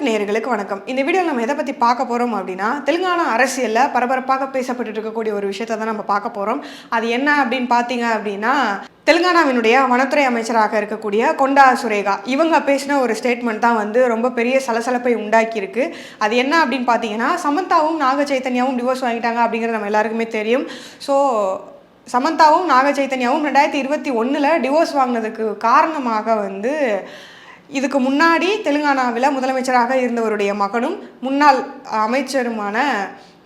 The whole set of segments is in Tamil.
ட்ரெண்ட் நேயர்களுக்கு வணக்கம். இந்த வீடியோவில் நம்ம எதை பற்றி பார்க்க போகிறோம் அப்படின்னா தெலுங்கானா அரசியலில் பரபரப்பாக பேசப்பட்டு இருக்கக்கூடிய ஒரு விஷயத்தை தான் நம்ம பார்க்க போகிறோம் அது என்ன அப்படின்னு பார்த்தீங்க அப்படின்னா தெலுங்கானாவினுடைய வனத்துறை அமைச்சராக இருக்கக்கூடிய கொண்டா சுரேகா. இவங்க பேசின ஒரு ஸ்டேட்மெண்ட் தான் வந்து ரொம்ப பெரிய சலசலப்பை உண்டாக்கியிருக்கு. அது என்ன அப்படின்னு பார்த்தீங்கன்னா சமந்தாவும் நாக சைத்தன்யாவும் டிவோர்ஸ் வாங்கிட்டாங்க அப்படிங்கிறது நம்ம எல்லாருக்குமே தெரியும். ஸோ சமந்தாவும் நாக சைத்தன்யாவும் ரெண்டாயிரத்தி இருபத்தி ஒன்றில் டிவோர்ஸ் வாங்கினதுக்கு காரணமாக வந்து இதுக்கு முன்னாடி தெலுங்கானாவில் முதலமைச்சராக இருந்தவருடைய மகனும் முன்னாள் அமைச்சருமான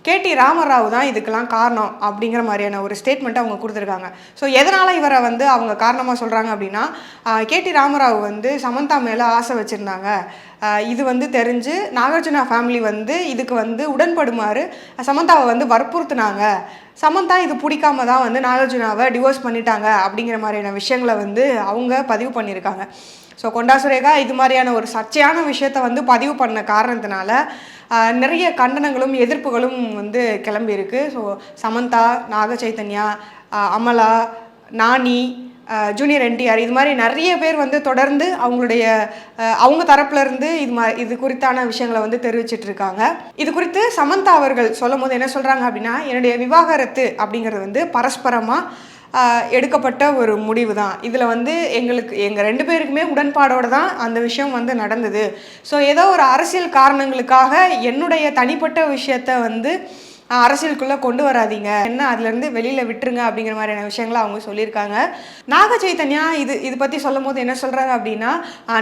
கேடி ராமராவ் தான் இதுக்கெல்லாம் காரணம் அப்படிங்கிற மாதிரியான ஒரு ஸ்டேட்மெண்ட் அவங்க கொடுத்துருக்காங்க. ஸோ எதனால் இவரை வந்து அவங்க காரணமாக சொல்கிறாங்க அப்படின்னா கேடி ராமராவ் வந்து சமந்தா மேலே ஆசை வச்சுருந்தாங்க. இது வந்து தெரிஞ்சு நாகார்ஜுனா ஃபேமிலி வந்து இதுக்கு வந்து உடன்படுமாறு சமந்தாவை வந்து வற்புறுத்துனாங்க. சமந்தா இது பிடிக்காம தான் வந்து நாகார்ஜுனாவை டிவோர்ஸ் பண்ணிட்டாங்க அப்படிங்கிற மாதிரியான விஷயங்களை வந்து அவங்க பதிவு பண்ணியிருக்காங்க. ஸோ கொண்டா சுரேகா இது மாதிரியான ஒரு சர்ச்சையான விஷயத்த வந்து பதிவு பண்ண காரணத்தினால நிறைய கண்டனங்களும் எதிர்ப்புகளும் வந்து கிளம்பியிருக்கு. So Samantha Naga Chaitanya Amala Nani junior N T R இது மாதிரி நிறைய பேர் வந்து தொடர்ந்து அவங்களுடைய அவங்க தரப்புலேருந்து இது மா இது குறித்தான விஷயங்களை வந்து தெரிவிச்சிட்டு இருக்காங்க. இது குறித்து சமந்தா அவர்கள் சொல்லும் போது என்ன சொல்கிறாங்க அப்படின்னா என்னுடைய விவாகரத்து அப்படிங்கிறது வந்து பரஸ்பரமாக எடுக்கப்பட்ட ஒரு முடிவு தான் இதில் வந்து எங்களுக்கு எங்கள் ரெண்டு பேருக்குமே உடன்பாடோடு தான் அந்த விஷயம் வந்து நடந்தது. ஸோ ஏதோ ஒரு அரசியல் காரணங்களுக்காக என்னுடைய தனிப்பட்ட விஷயத்த வந்து அரசியலுக்குள்ளே கொண்டு வராதீங்க. என்ன அதுலேருந்து வெளியில் விட்டுருங்க அப்படிங்கிற மாதிரியான விஷயங்களை அவங்க சொல்லியிருக்காங்க. நாக சைத்தன்யா இது இது பற்றி சொல்லும் போது என்ன சொல்கிறாங்க அப்படின்னா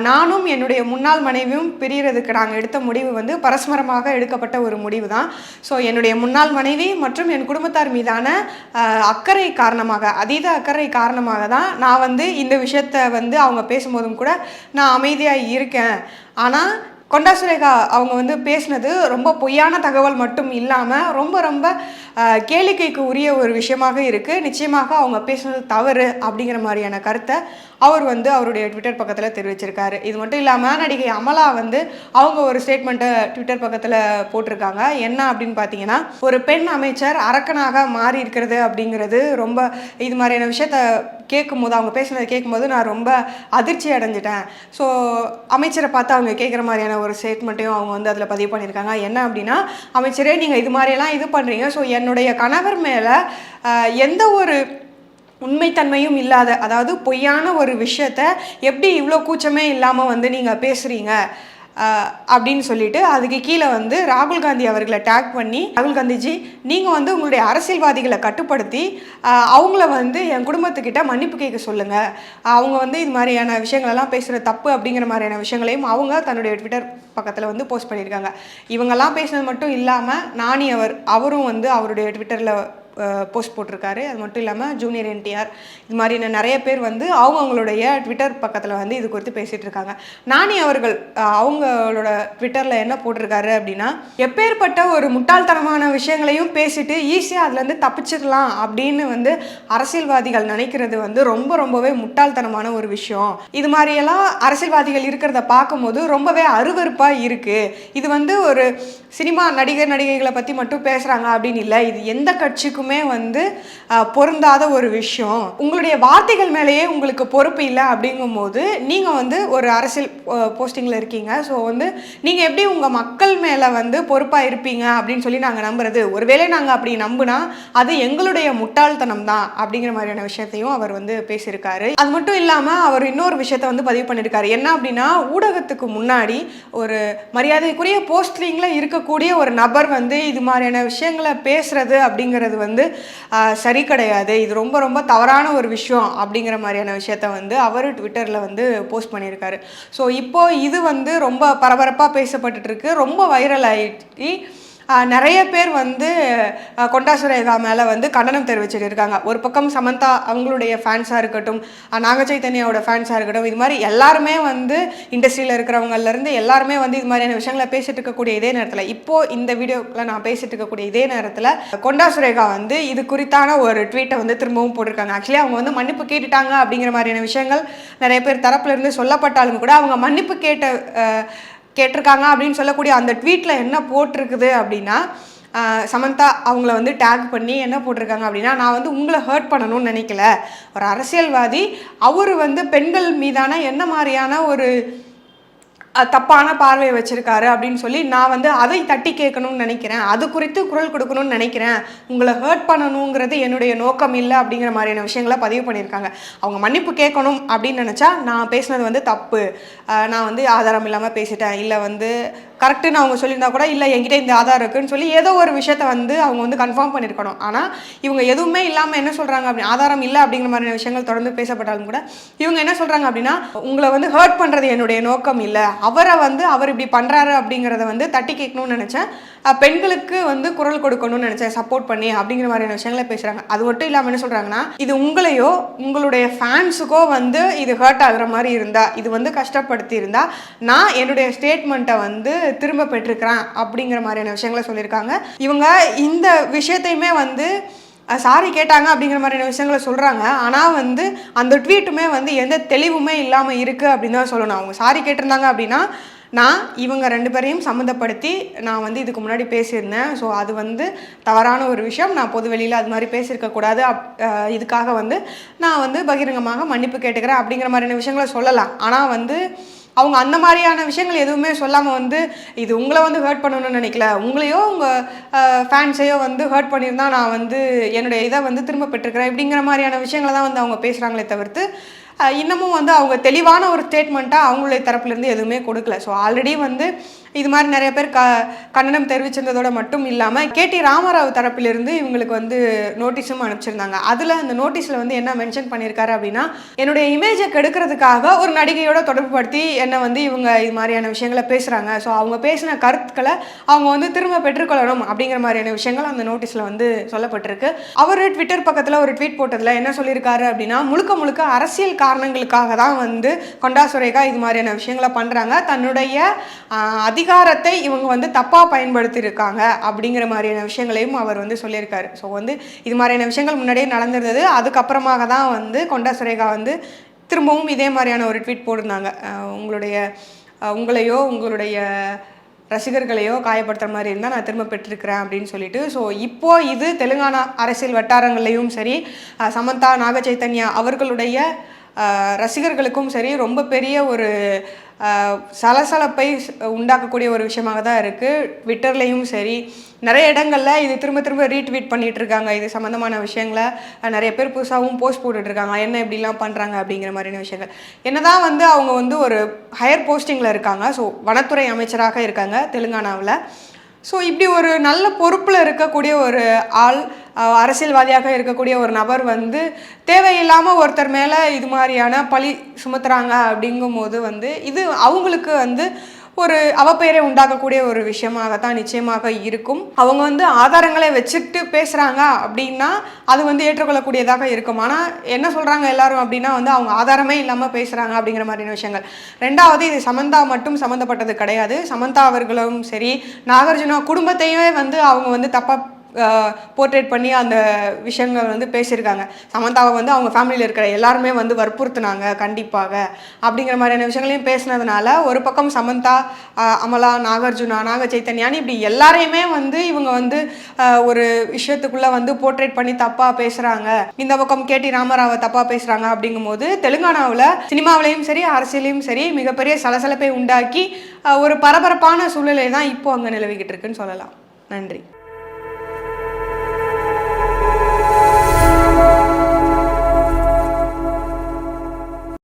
நானும் என்னுடைய முன்னாள் மனைவியும் பிரியறதுக்கு நாங்கள் எடுத்த முடிவு வந்து பரஸ்பரமாக எடுக்கப்பட்ட ஒரு முடிவு தான் ஸோ என்னுடைய முன்னாள் மனைவி மற்றும் என் குடும்பத்தார் மீதான அக்கறை காரணமாக அதீத அக்கறை காரணமாக தான் நான் வந்து இந்த விஷயத்த வந்து அவங்க பேசும்போதும் கூட நான் அமைதியாக இருக்கேன். ஆனால் கொண்டா சுரேகா அவங்க வந்து பேசினது ரொம்ப பொய்யான தகவல் மட்டும் இல்லாமல் ரொம்ப ரொம்ப கேளிக்கைக்கு உரிய ஒரு விஷயமாக இருக்குது நிச்சயமாக அவங்க பேசுனது தவறு அப்படிங்கிற மாதிரியான கருத்தை அவர் வந்து அவருடைய ட்விட்டர் பக்கத்தில் தெரிவிச்சிருக்காரு. இது மட்டும் இல்லாமல் நடிகை அமலா வந்து அவங்க ஒரு ஸ்டேட்மெண்ட்டை ட்விட்டர் பக்கத்தில் போட்டிருக்காங்க. என்ன அப்படின்னு பார்த்தீங்கன்னா ஒரு பெண் அமைச்சர் அரக்கனாக மாறி இருக்கிறது அப்படிங்கிறது ரொம்ப இது மாதிரியான விஷயத்த கேட்கும்போது அவங்க பேசுனதை கேட்கும்போது நான் ரொம்ப அதிர்ச்சி அடைஞ்சிட்டேன். ஸோ அமைச்சரை பார்த்து அவங்க கேட்குற மாதிரியான ஒரு ஸ்டேட்மெண்ட்டையும் அவங்க வந்து அதில் பதிவு பண்ணியிருக்காங்க. என்ன அப்படின்னா அமைச்சரே நீங்கள் இது மாதிரியெல்லாம் இது பண்ணுறீங்க ஸோ என்னுடைய கணவர் மேலே எந்த ஒரு உண்மைத்தன்மையும் இல்லாத அதாவது பொய்யான ஒரு விஷயத்த எப்படி இவ்வளோ கூச்சமே இல்லாமல் வந்து நீங்கள் பேசுகிறீங்க அப்படின்னு சொல்லிட்டு அதுக்கு கீழே வந்து ராகுல் காந்தி அவர்களை டேக் பண்ணி ராகுல் காந்திஜி நீங்கள் வந்து உங்களுடைய அரசியல்வாதிகளை கட்டுப்படுத்தி அவங்கள வந்து என் குடும்பத்துக்கிட்ட மன்னிப்பு கேட்க சொல்லுங்கள் அவங்க வந்து இது மாதிரியான விஷயங்களெல்லாம் பேசுகிற தப்பு அப்படிங்கிற மாதிரியான விஷயங்களையும் அவங்க தன்னுடைய ட்விட்டர் பக்கத்தில் வந்து போஸ்ட் பண்ணியிருக்காங்க. இவங்கெல்லாம் பேசினது மட்டும் இல்லாமல் நானி அவர் அவரும் வந்து அவருடைய ட்விட்டரில் போஸ்ட் போட்டிருக்காரு. அது மட்டும் இல்லாமல் ஜூனியர் என்டிஆர் இது மாதிரியான நிறைய பேர் வந்து அவங்க அவங்களுடைய ட்விட்டர் பக்கத்தில் வந்து இது குறித்து பேசிகிட்டு இருக்காங்க. நானி அவர்கள் அவங்களோட ட்விட்டரில் என்ன போட்டிருக்காரு அப்படின்னா எப்பேற்பட்ட ஒரு முட்டாள்தனமான விஷயங்களையும் பேசிட்டு ஈஸியாக அதுலேருந்து தப்பிச்சிடலாம் அப்படின்னு வந்து அரசியல்வாதிகள் நினைக்கிறது வந்து ரொம்ப ரொம்பவே முட்டாள்தனமான ஒரு விஷயம். இது மாதிரியெல்லாம் அரசியல்வாதிகள் இருக்கிறத பார்க்கும்போது ரொம்பவே அருவருப்பாக இருக்குது இது வந்து ஒரு சினிமா நடிகர் நடிகைகளை பற்றி மட்டும் பேசுகிறாங்க அப்படின்னு இல்லை. இது எந்த கட்சிக்கும் வந்து பொருந்தாத ஒரு விஷயம். உங்களுடைய வார்த்தைகள் மேலேயே உங்களுக்கு பொறுப்பு இல்லை அப்படிங்கும்போது நீங்கள் வந்து ஒரு அரசியல் போஸ்டிங்கில் இருக்கீங்க. ஸோ வந்து நீங்கள் எப்படி உங்கள் மக்கள் மேலே வந்து பொறுப்பாக இருப்பீங்க அப்படின்னு சொல்லி நாங்கள் நம்புறது? ஒருவேளை நாங்கள் அப்படி நம்புனா அது எங்களுடைய முட்டாள்தனம் தான் அப்படிங்கிற மாதிரியான விஷயத்தையும் அவர் வந்து பேசியிருக்காரு. அது மட்டும் இல்லாமல் அவர் இன்னொரு விஷயத்தை வந்து பதிவு பண்ணியிருக்காரு. என்ன அப்படின்னா ஊடகத்துக்கு முன்னாடி ஒரு மரியாதைக்குரிய போஸ்டிங்கில் இருக்கக்கூடிய ஒரு நபர் வந்து இது மாதிரியான விஷயங்களை பேசுறது அப்படிங்கிறது வந்து வந்து சரி கிடையாது. இது ரொம்ப ரொம்ப தவறான ஒரு விஷயம் அப்படிங்கிற மாதிரியான விஷயத்த வந்து அவர் ட்விட்டரில் வந்து போஸ்ட் பண்ணியிருக்காரு. ஸோ இப்போ இது வந்து ரொம்ப பரபரப்பாக பேசப்பட்டுட்டுருக்கு ரொம்ப வைரல் ஆயிட்டு நிறைய பேர் வந்து கொண்டாசுரேகா கொண்டா மேலே வந்து கண்டனம் தெரிவிச்சுட்டு இருக்காங்க ஒரு பக்கம் சமந்தா அவங்களுடைய ஃபேன்ஸாக இருக்கட்டும் ஆஹ் நாக சைத்தன்யாவோட ஃபேன்ஸாக இருக்கட்டும் இது மாதிரி எல்லாருமே வந்து இண்டஸ்ட்ரியில் இருக்கிறவங்கலேருந்து எல்லாருமே வந்து இது மாதிரியான விஷயங்களை பேசிட்டு இருக்கக்கூடிய இதே நேரத்தில் இப்போது இந்த வீடியோவில் நான் பேசிட்டு இருக்கக்கூடிய இதே நேரத்தில் கொண்டா சுரேகா வந்து இது குறித்தான ஒரு ட்வீட்டை வந்து திரும்பவும் போட்டிருக்காங்க. ஆக்சுவலி அவங்க வந்து மன்னிப்பு கேட்டுட்டாங்க அப்படிங்கிற மாதிரியான விஷயங்கள் நிறைய பேர் தரப்புலேருந்து சொல்லப்பட்டாலும் கூட அவங்க மன்னிப்பு கேட்ட கேட்டிருக்காங்க அப்படின்னு சொல்லக்கூடிய அந்த ட்வீட்டில் என்ன போட்டிருக்குது அப்படின்னா சமந்தா அவங்கள வந்து டேக் பண்ணி என்ன போட்டிருக்காங்க அப்படின்னா நான் வந்து உங்களை ஹர்ட் பண்ணணும்னு நினைக்கல. ஒரு அரசியல்வாதி அவர் வந்து பெண்கள் மீதான என்ன மாதிரியான ஒரு தப்பான பார்வையை வச்சிருக்காரு அப்படின்னு சொல்லி நான் வந்து அதை தட்டி கேட்கணும்னு நினைக்கிறேன். அது குறித்து குரல் கொடுக்கணும்னு நினைக்கிறேன். உங்களை ஹர்ட் பண்ணணுங்கிறது என்னுடைய நோக்கம் இல்லை அப்படிங்கிற மாதிரியான விஷயங்களை பதிவு பண்ணியிருக்காங்க. அவங்க மன்னிப்பு கேட்கணும் அப்படின்னு நினச்சா நான் பேசுனது வந்து தப்பு. நான் வந்து ஆதாரம் இல்லாமல் பேசிட்டேன். இல்லை வந்து கரெக்டுன்னு அவங்க சொல்லியிருந்தா கூட இல்லை என்கிட்ட இந்த ஆதாரம் இருக்குன்னு சொல்லி ஏதோ ஒரு விஷயத்த வந்து அவங்க வந்து கன்ஃபார்ம் பண்ணியிருக்கணும். ஆனால் இவங்க எதுவுமே இல்லாமல் என்ன சொல்கிறாங்க அப்படி ஆதாரம் இல்லை அப்படிங்கிற மாதிரியான விஷயங்கள் தொடர்ந்து பேசப்பட்டாலும் கூட இவங்க என்ன சொல்கிறாங்க அப்படின்னா உங்களை வந்து ஹர்ட் பண்ணுறது என்னுடைய நோக்கம் இல்லை. அவரை வந்து அவர் இப்படி பண்ணுறாரு அப்படிங்கிறத வந்து தட்டி கேட்கணும்னு நினச்சேன். பெண்களுக்கு வந்து குரல் கொடுக்கணும்னு நினச்சேன். சப்போர்ட் பண்ணி அப்படிங்கிற மாதிரியான விஷயங்களை பேசுகிறாங்க அது மட்டும் இல்லாமல் என்ன சொல்கிறாங்கன்னா இது உங்களையோ உங்களுடைய ஃபேன்ஸுக்கோ வந்து இது ஹர்ட் ஆகுற மாதிரி இருந்தால் இது வந்து கஷ்டப்படுத்தி இருந்தால் நான் என்னுடைய ஸ்டேட்மெண்ட்டை வந்து திரும்ப பெற்றிருக்கிறான் அப்படிங்கிற மாதிரியான விஷயங்களை சொல்லியிருக்காங்க. இவங்க இந்த விஷயத்தையுமே வந்து சாரி கேட்டாங்க அப்படிங்கிற மாதிரியான விஷயங்களை சொல்கிறாங்க ஆனால் வந்து அந்த ட்வீட்டுமே வந்து எந்த தெளிவுமே இல்லாமல் இருக்குது அப்படின்னு தான் சொல்லணும். அவங்க சாரி கேட்டிருந்தாங்க அப்படின்னா நான் இவங்க ரெண்டு பேரையும் சம்மந்தப்படுத்தி நான் வந்து இதுக்கு முன்னாடி பேசியிருந்தேன். ஸோ அது வந்து தவறான ஒரு விஷயம். நான் பொது வெளியில் அது மாதிரி பேசியிருக்கக்கூடாது அப் இதுக்காக வந்து நான் வந்து பகிரங்கமாக மன்னிப்பு கேட்டுக்கிறேன் அப்படிங்கிற மாதிரியான விஷயங்களை சொல்லலாம். ஆனால் வந்து அவங்க அந்த மாதிரியான விஷயங்கள் எதுவுமே சொல்லாமல் வந்து இது உங்களை வந்து ஹர்ட் பண்ணணும்னு நினைக்கல. உங்களையோ உங்கள் ஃபேன்ஸையோ வந்து ஹர்ட் பண்ணியிருந்தா நான் வந்து என்னுடைய இதை வந்து திரும்ப பெற்றுக்கிறேன் இப்படிங்கிற மாதிரியான விஷயங்களை தான் வந்து அவங்க பேசுகிறாங்களே தவிர்த்து இன்னமும் வந்து அவங்க தெளிவான ஒரு ஸ்டேட்மெண்ட்டாக அவங்களுடைய தரப்புலேருந்து எதுவுமே கொடுக்கல. ஸோ ஆல்ரெடி வந்து இது மாதிரி நிறைய பேர் க கண்டனம் தெரிவிச்சிருந்ததோட மட்டும் இல்லாமல் கேடி ராமராவ் தரப்பிலிருந்து இவங்களுக்கு வந்து நோட்டீஸும் அனுப்பிச்சிருந்தாங்க. அதில் அந்த நோட்டீஸில் வந்து என்ன மென்ஷன் பண்ணியிருக்காரு அப்படின்னா என்னுடைய இமேஜை கெடுக்கிறதுக்காக ஒரு நடிகையோட தொடர்புபடுத்தி என்னை வந்து இவங்க இது மாதிரியான விஷயங்களை பேசுகிறாங்க ஸோ அவங்க பேசின கருத்துக்களை அவங்க வந்து திரும்ப பெற்றுக்கொள்ளணும் அப்படிங்கிற மாதிரியான விஷயங்கள் அந்த நோட்டீஸில் வந்து சொல்லப்பட்டிருக்கு. அவர் ட்விட்டர் பக்கத்தில் ஒரு ட்வீட் போட்டதில் என்ன சொல்லியிருக்காரு அப்படின்னா முழுக்க முழுக்க அரசியல் காரணங்களுக்காக தான் வந்து கொண்டா சுரேகா இது மாதிரியான விஷயங்களை பண்ணுறாங்க தன்னுடைய அதி அதிகாரத்தை இவங்க வந்து தப்பாக பயன்படுத்தியிருக்காங்க அப்படிங்கிற மாதிரியான விஷயங்களையும் அவர் வந்து சொல்லியிருக்காரு. ஸோ வந்து இது மாதிரியான விஷயங்கள் முன்னாடியே நடந்திருந்தது. அதுக்கப்புறமாக தான் வந்து கொண்டா சுரேகா வந்து திரும்பவும் இதே மாதிரியான ஒரு ட்வீட் போட்டிருந்தாங்க. உங்களுடைய உங்களையோ உங்களுடைய ரசிகர்களையோ காயப்படுத்துகிற மாதிரி இருந்தால் நான் திரும்ப பெற்றிருக்கிறேன் அப்படின்னு சொல்லிட்டு ஸோ இப்போ இது தெலுங்கானா அரசியல் வட்டாரங்கள்லையும் சரி சமந்தா நாக சைத்தன்யா அவர்களுடைய ரசிகர்களுக்கும் சரி ரொம்ப பெரிய ஒரு சலசலப்பை உண்டாக்கக்கூடிய ஒரு விஷயமாக தான் இருக்குது ட்விட்டர்லேயும் சரி. நிறைய இடங்களில் இது திரும்ப திரும்ப ரீட்வீட் பண்ணிகிட்டு இருக்காங்க இது சம்மந்தமான விஷயங்களை. நிறைய பேர் புதுசாகவும் போஸ்ட் போட்டுட்ருக்காங்க என்ன இப்படிலாம் பண்ணுறாங்க அப்படிங்கிற மாதிரியான விஷயங்கள். என்னதான் வந்து அவங்க வந்து ஒரு ஹையர் போஸ்டிங்கில் இருக்காங்க. ஸோ வனத்துறை அமைச்சராக இருக்காங்க தெலுங்கானாவில். ஸோ இப்படி ஒரு நல்ல பொறுப்பில் இருக்கக்கூடிய ஒரு ஆள் அரசியல்வாதியாக இருக்கக்கூடிய ஒரு நபர் வந்து தேவையில்லாமல் ஒருத்தர் மேலே இது மாதிரியான பழி சுமத்துறாங்க அப்படிங்கும்போது வந்து இது அவங்களுக்கு வந்து ஒரு அவப்பெயரை உண்டாக்கக்கூடிய ஒரு விஷயமாக தான் நிச்சயமாக இருக்கும். அவங்க வந்து ஆதாரங்களை வச்சுட்டு பேசுகிறாங்க அப்படின்னா அது வந்து ஏற்றுக்கொள்ளக்கூடியதாக இருக்கும். ஆனால் என்ன சொல்கிறாங்க எல்லாரும் அப்படின்னா வந்து அவங்க ஆதாரமே இல்லாமல் பேசுகிறாங்க அப்படிங்கிற மாதிரியான விஷயங்கள். ரெண்டாவது இது சமந்தா மட்டும் சம்மந்தப்பட்டது கிடையாது. சமந்தா அவர்களும் சரி நாகார்ஜுனா குடும்பத்தையுமே வந்து அவங்க வந்து தப்பாக போர்ட்ரேட் பண்ணி அந்த விஷயங்கள் வந்து பேசியிருக்காங்க. சமந்தாவை வந்து அவங்க ஃபேமிலியில் இருக்கிற எல்லாருமே வந்து வற்புறுத்துனாங்க கண்டிப்பாக. அப்படிங்கிற மாதிரியான விஷயங்களையும் பேசினதுனால ஒரு பக்கம் சமந்தா அமலா நாகார்ஜுனா நாக சைத்தன்யான்னு இப்படி எல்லாரையுமே வந்து இவங்க வந்து ஒரு விஷயத்துக்குள்ளே வந்து போர்ட்ரேட் பண்ணி தப்பாக பேசுகிறாங்க இந்த பக்கம் கேடி ராமராவை தப்பாக பேசுகிறாங்க அப்படிங்கும்போது தெலுங்கானாவில் சினிமாவிலையும் சரி அரசியலையும் சரி மிகப்பெரிய சலசலப்பை உண்டாக்கி ஒரு பரபரப்பான சூழ்நிலை தான் இப்போ அங்கே நிலவிக்கிட்டு இருக்குன்னு சொல்லலாம். நன்றி.